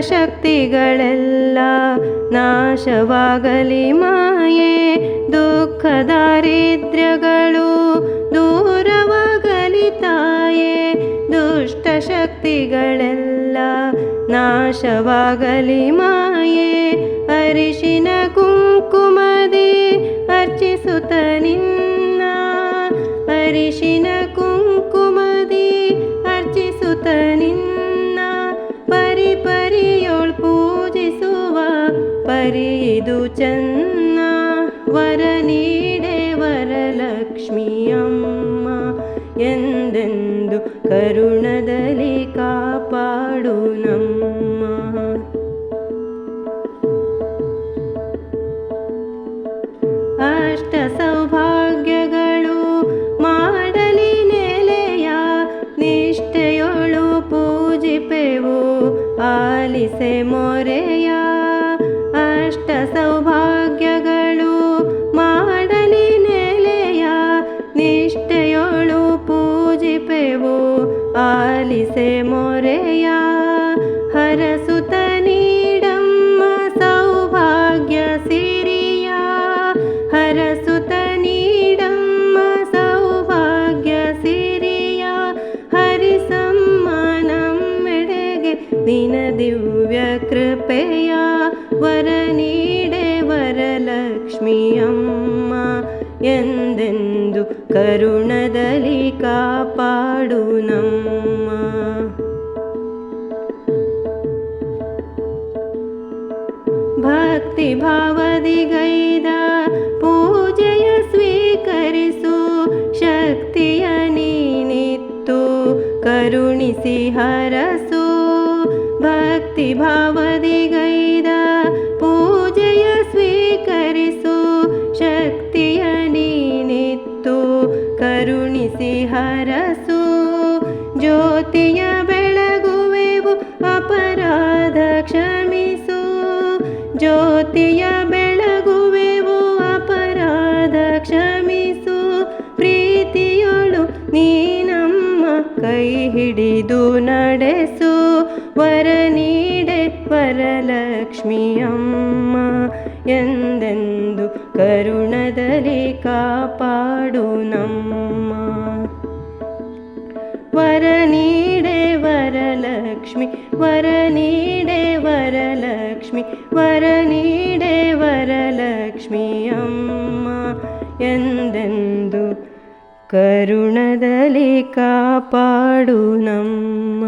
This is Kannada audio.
ಶಕ್ತಿಗಳೆಲ್ಲ ನಾಶವಾಗಲಿ ಮಾಯೆ, ದುಃಖ ದಾರಿದ್ರ್ಯಗಳು ದೂರವಾಗಲಿ ತಾಯೇ, ದುಷ್ಟ ಶಕ್ತಿಗಳೆಲ್ಲ ನಾಶವಾಗಲಿ ಮಾಯೆ, ಅರಿಶಿನ ಕುಂಕುಮದಿ ಅರ್ಚಿಸುತ್ತ ನಿನ್ನ ಅರಿಶಿನ ಪರಿದು ಚನ್ನ ವರ ನೀಡೆ ವರಲಕ್ಷ್ಮಿಯಮ್ಮ ಎಂದೆಂದು ಕರುಣದಲ್ಲಿ ಕಾಪಾಡು ನಮ್ಮ. ಅಷ್ಟ ಸೌಭಾಗ್ಯಗಳು ಮಾಡಲಿ ನೆಲೆಯ ನಿಷ್ಠೆಯೊಳು ಪೂಜಿಪೆವು ಆಲಿಸೆ ಮೊರೆಯ ಆಲಿಸೆ ಮೊರೆಯ ಹರಸುತ ನೀಡಮ್ಮ ಸೌಭಾಗ್ಯ ಸಿರಿಯ ಹರಸುತ ನೀಡಮ್ಮ ಸೌಭಾಗ್ಯ ಸಿರಿಯ ಹರಿಸಮ್ಮ ನಮ್ಮೆಡೆಗೆ ನಿನ ದಿವ್ಯ ಕೃಪೆಯ ವರ ನೀಡೆ ವರಲಕ್ಷ್ಮಿ ಅಮ್ಮ ಎಂದೆಂದು ಕರುಣದಲ್ಲಿ ಕಾಪಾಡು ನಮ್ಮ ಭಕ್ತಿ ಭಾವದಿ ಗೈದ ಪೂಜೆಯ ಸ್ವೀಕರಿಸು ಶಕ್ತಿಯ ನೀನಿತ್ತು ಕರುಣಿಸಿ ಹರಸು ಭಕ್ತಿ ಭಾವದಿ ಗೈದ ಪೂಜೆಯ ಸ್ವೀಕರಿಸು ಶಕ್ತಿಯ ನೀನಿತ್ತು ಕರುಣಿಸಿ ಹರಸು ಜ್ಯೋತಿಯ ಜ್ಯೋತಿಯ ಬೆಳಗುವೆವು ಅಪರಾಧ ಕ್ಷಮಿಸು. ಪ್ರೀತಿಯೊಳು ನೀನಮ್ಮ ಕೈ ಹಿಡಿದು ನಡೆಸು. ವರ ನೀಡೆ ವರಲಕ್ಷ್ಮಿಯಮ್ಮ ಎಂದೆಂದು ಕರುಣದಲ್ಲಿ ಕಾಪಾಡು ನಮ್ಮ. ವರ ನೀಡೆ ವರಲಕ್ಷ್ಮಿ, ವರ ನೀಡೆ ವರಲಕ್ಷ್ಮಿ ವರ ನೀಡೆ ವರಲಕ್ಷ್ಮಿ ಅಮ್ಮ. ಎಂದೆಂದು ಕರುಣದಲ್ಲಿ ಕಾಪಾಡು ನಮ್ಮ.